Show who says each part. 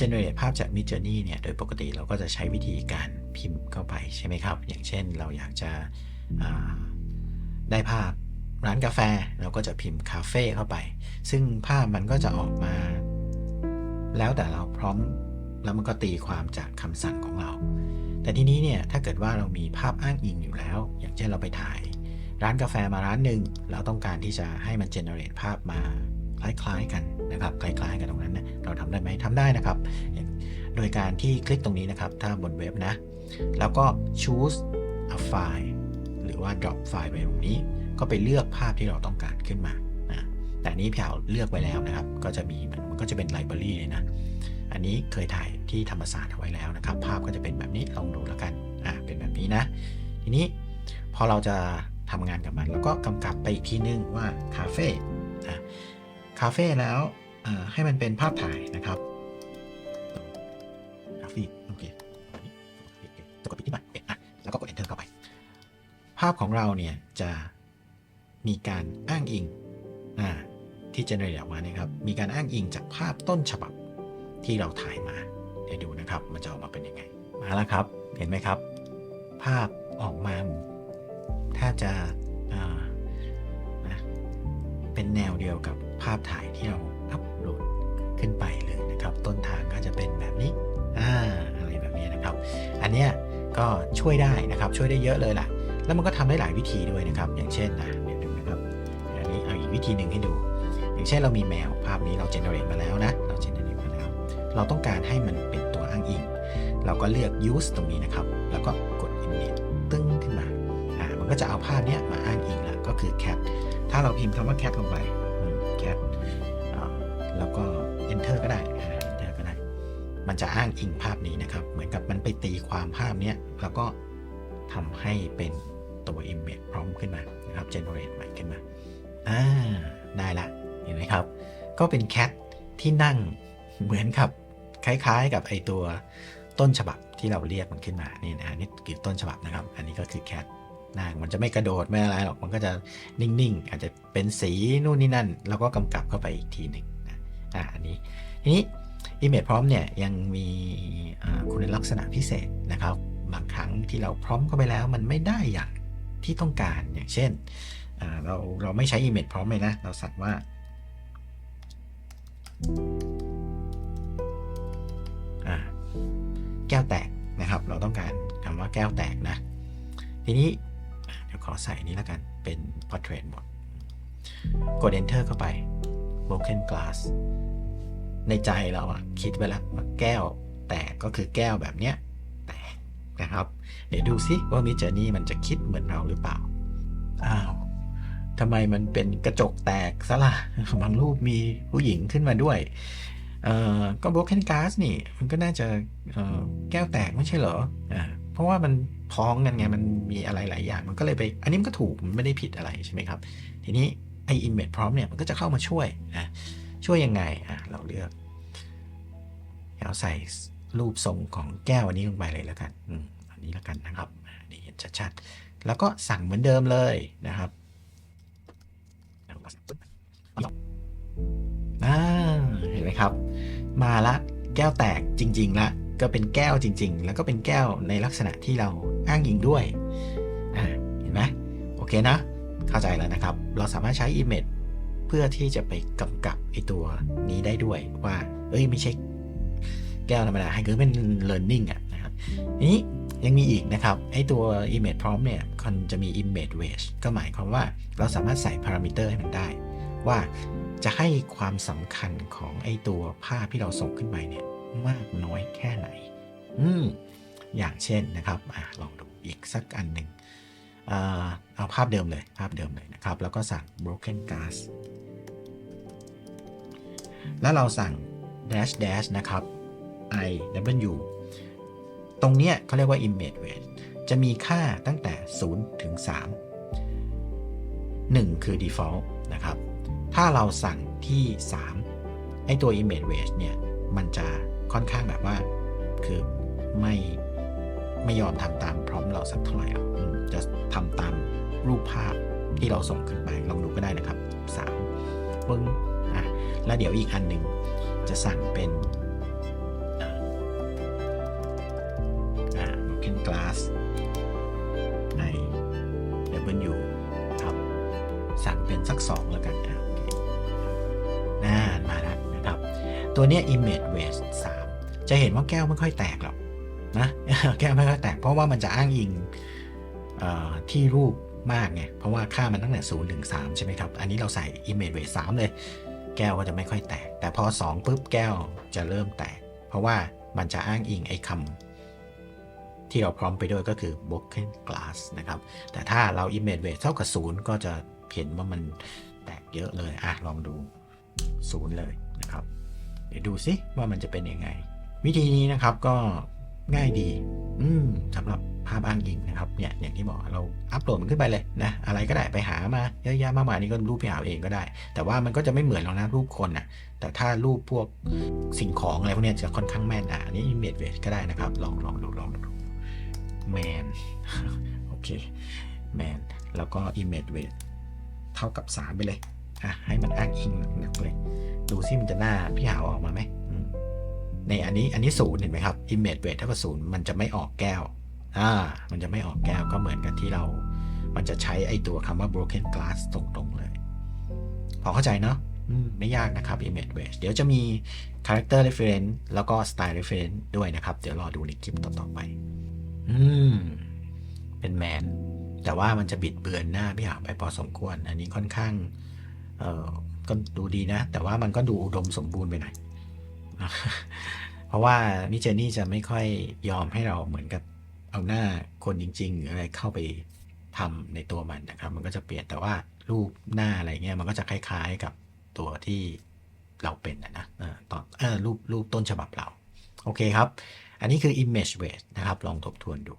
Speaker 1: generate ภาพจาก Mid Journey เนี่ย โดยปกติเราก็จะใช้วิธีการพิมพ์เข้าไปใช่ไหมครับ อย่างเช่นเราอยากจะได้ภาพร้านกาแฟ เราก็จะพิมพ์คาเฟ่เข้าไป ซึ่งภาพมันก็จะออกมา แล้วแต่เราพร้อมแล้วมันก็ตีความจากคำสั่งของเรา แต่ทีนี้เนี่ยถ้าเกิดว่าเรามีภาพอ้างอิงอยู่แล้ว อย่างเช่นเราไปถ่าย ร้านกาแฟมาร้านหนึ่งเราต้องการที่จะให้มัน generate ภาพมา คล้ายๆกันนะครับ คล้ายๆกันตรงนั้นนะเราทำได้ไหมทำได้นะครับ โดยการที่คลิกตรงนี้นะครับ ถ้าบนเว็บนะ แล้วก็ choose a file หรือว่า drop file ไปตรงนี้ ก็ไปเลือกภาพที่เราต้องการขึ้นมานะแต่นี้พี่เอาเลือกไว้แล้วนะครับ ก็จะมีมันก็จะเป็นไลบรารีเลยนะ อันนี้เคยถ่ายที่ธรรมศาสตร์เอาไว้แล้วนะครับ ภาพก็จะเป็นแบบนี้ลองดูแล้วกันอ่าเป็นแบบนี้นะ ทีนี้พอเราจะทำงานกับมัน แล้วก็กำกับไปอีกทีนึงว่าคาเฟ่อะ คาเฟ่แล้วให้มันเป็นภาพถ่ายนะครับกราฟิกโอเคจะกดปิดที่มันเป็นอะแล้วก็กด enter เข้าไป ภาพของเราเนี่ยจะมีการอ้างอิงอ่าที่ generate ออกมาเนี่ยครับ มีการอ้างอิงจากภาพต้นฉบับที่เราถ่ายมา เดี๋ยวดูนะครับ มันจะออกมาเป็นยังไง มาแล้วครับ เห็นไหมครับ ภาพออกมาแทบจะ เป็นแนวเดียวกับภาพถ่ายที่เราอัพโหลดขึ้นไปเลยนะครับ ต้นทางก็จะเป็นแบบนี้อ่าอะไรแบบนี้นะครับ อันเนี้ยก็ช่วยได้นะครับช่วยได้เยอะเลยล่ะ แล้วมันก็ทำได้หลายวิธีด้วยนะครับ อย่างเช่นนะเดี๋ยวดูนะครับอันนี้เอาอีกวิธีหนึ่งให้ดู อย่างเช่นเรามีแมวภาพนี้เราเจเนเรตมาแล้วนะเราเจเนเรตมาแล้ว เราต้องการให้มันเป็นตัวอ้างอิง เราก็เลือก use ตรงนี้นะครับ แล้วก็กด image ตึ้งขึ้นมาอ่ามันก็จะเอาภาพเนี้ยมาอ้างอิงล้วก็คือ cat ถ้าเราพิมพ์คำว่า cat ลงไปอืม cat อ่าแล้วก็ enter ก็ได้อ่า enter ก็ได้ มันจะอ้างอิงภาพนี้นะครับ เหมือนกับมันไปตีความภาพเนี้ยแล้วก็ทำให้เป็นตัว image พร้อมขึ้นมานะครับ generate ใหม่ขึ้นมาอ่าได้ละเห็นไหมครับ ก็เป็นแคทที่นั่งเหมือนกับคล้ายๆ กับไอตัวต้นฉบับที่เราเรียกมันขึ้นมานี่นะฮะนี่คือต้นฉบับนะครับ อันนี้ก็คือแคท นั่งมันจะไม่กระโดดไม่อะไรหรอกมันก็จะนิ่งๆ อาจจะเป็นสีนู่นนี่นั่น แล้วก็กำกับเข้าไปอีกทีหนึ่งนะอ่าอันนี้ทีนี้ Image พร้อมเนี่ยยังมีคุณลักษณะพิเศษนะครับ บางครั้งที่เราพร้อมเข้าไปแล้วมันไม่ได้อย่างที่ต้องการอย่างเช่นเราเราไม่ใช้ image พร้อมเลยนะ เราสั่งว่า แก้วแตกนะครับ เราต้องการคำว่าแก้วแตกนะ ทีนี้ ดี๋ยวขอใส่นี้แล้วกันเป็น portrait mode กด enter เข้าไป broken glass ในใจเราอะคิดไว้แล้วว่าแก้วแตกก็คือแก้วแบบเนี้ยแตกนะครับ เดี๋ยวดูซิว่ามิจ r นี่มันจะคิดเหมือนเราหรือเปล่า อ้าวทำไมมันเป็นกระจกแตกซะล่ะบางรูปมีผู้หญิงขึ้นมาด้วย เอ่อ ก็ broken glass นี่ มันก็น่าจะแก้วแตกไม่ใช่เหรอ อ่า เพราะว่ามัน พ้องกันไงมันมีอะไรหลายอย่าง มันก็เลยไป อันนี้มันก็ถูกมันไม่ได้ผิดอะไรใช่ไหมครับ ทีนี้ไอ้ image พร้อมเนี่ยมันก็จะเข้ามาช่วยนะช่วยยังไงอะเราเลือกเราใส่รูปทรงของแก้วอันนี้ลงไปเลยแล้วกันอันนี้แล้วกันนะครับนี่เห็นชัดๆ แล้วก็สั่งเหมือนเดิมเลยนะครับอ่าเห็นไหมครับ มาละแก้วแตกจริง ๆ ละ ก็เป็นแก้วจริง ๆ แล้วก็เป็นแก้วในลักษณะที่เราอ้างอิงด้วยเห็นไหมโอเคนะ เข้าใจแล้วนะครับ เราสามารถใช้ Image เพื่อที่จะไปกำกับไอตัวนี้ได้ด้วยว่า เอ้ยไม่ใช่แก้วธรรมดาให้คือเป็น learning อะนะครับนี้ยังมีอีกนะครับไอตัว image prompt เนี่ยมันจะมี image weight ก็หมายความว่าเราสามารถใส่ parameter ให้มันได้ ว่าจะให้ความสำคัญของไอตัวภาพที่เราส่งขึ้นไปเนี่ย มากน้อยแค่ไหน อืมอย่างเช่นนะครับอลองดูอีกสักอันหนึ่งเอาภาพเดิมเลยภาพเดิมเลยนะครับ แล้วก็สั่ง broken glass แล้วเราสั่ง dash dash นะครับ i w ตรงเนี้ยเขาเรียกว่า image weight จะมีค่าตั้งแต่ 0 ถึง 3 1 คือ default นะครับ ถ้าเราสั่งที่ 3 ไอตัว image weight เนี่ย มันจะ ค่อนข้างแบบว่า คือไม่ไม่ยอมทำตามพร้อมเราสักเท่าไหร่อะจะทำตามรูปภาพที่เราส่งขึ้นไปลองดูก็ได้นะครับ3ปึ้งอะแล้วเดี๋ยวอีกอันหนึ่งจะสั่งเป็นอ่าเป็นกลาสใน W ครับสั่งเป็นสัก 2 แล้วกันอะโอเคน่ามาแล้วนะครับ ตัวเนี้ย image weight จะเห็นว่าแก้วไม่ค่อยแตกหรอกนะแก้วไม่ค่อยแตกเพราะว่ามันจะอ้างอิงอที่รูปมากไงเพราะว่าค่ามันตั้งแต่0ถึง3ใช่ไหมครับ อันนี้เราใส่ image weight 3เลย แก้วก็จะไม่ค่อยแตก แต่พอ 2ปุ๊บแก้วจะเริ่มแตก เพราะว่ามันจะอ้างอิงไอ้คำที่เราพร้อมไปด้วยก็คือ broken glass นะครับ แต่ถ้าเรา image weight เท่ากับ 0 ก็จะเห็นว่ามันแตกเยอะเลยอะลองดู 0 เลยนะครับ เดี๋ยวดูซิว่ามันจะเป็นยังไง วิธีนี้นะครับก็ง่ายดี อืมสำหรับภาพอ้างอิงนะครับเนี่ยอย่างที่บอกเราอัปโหลดมันขึ้นไปเลยนะอะไรก็ได้ไปหามาเยอะแยะมากมายนี่ก็รูปพี่หาวเองก็ได้ แต่ว่ามันก็จะไม่เหมือนหรอกนะรูปคนนะแต่ถ้ารูปพวกสิ่งของอะไรพวกนี้จะค่อนข้างแม่นอะอันนี้ image weight ก็ได้นะครับลองลองดูลองดูแมนโอเคแมนแล้วก็ image weight เท่ากับ 3 ไปเลยอะให้มันอ้างอิงหนักเลย ดูซิมันจะหน้าพี่หาวออกมาไหม ในอันนี้อันนี้ศูนย์เห็นไหมครับ image weight เท่ากับศูนย์มันจะไม่ออกแก้วอ่ามันจะไม่ออกแก้วก็เหมือนกันที่เรา มันจะใช้ไอตัวคำว่า broken glass ตรงๆเลย พอเข้าใจเนาะไม่ยากนะครับ image weight เดี๋ยวจะมี character reference แล้วก็ style reference ด้วยนะครับ เดี๋ยวรอดูในคลิปต่อๆไป อืม เป็นแมน แต่ว่ามันจะบิดเบือนหน้าพี่หาไปพอสมควร อันนี้ค่อนข้าง เอ่อก็ดูดีนะ แต่ว่ามันก็ดูอุดมสมบูรณ์ไปหน่อย เพราะว่ามิเจนี่จะไม่ค่อยยอมให้เราเหมือนกับเอาหน้าคนจริงๆหรืออะไรเข้าไปทำในตัวมันนะครับ มันก็จะเปลี่ยนแต่ว่ารูปหน้าอะไรเงี้ยมันก็จะคล้าย ๆกับตัวที่เราเป็นนะนะเออตอนรูปรูปต้นฉบับเรา โอเคครับ อันนี้คือ image weight นะครับ ลองทบทวนดู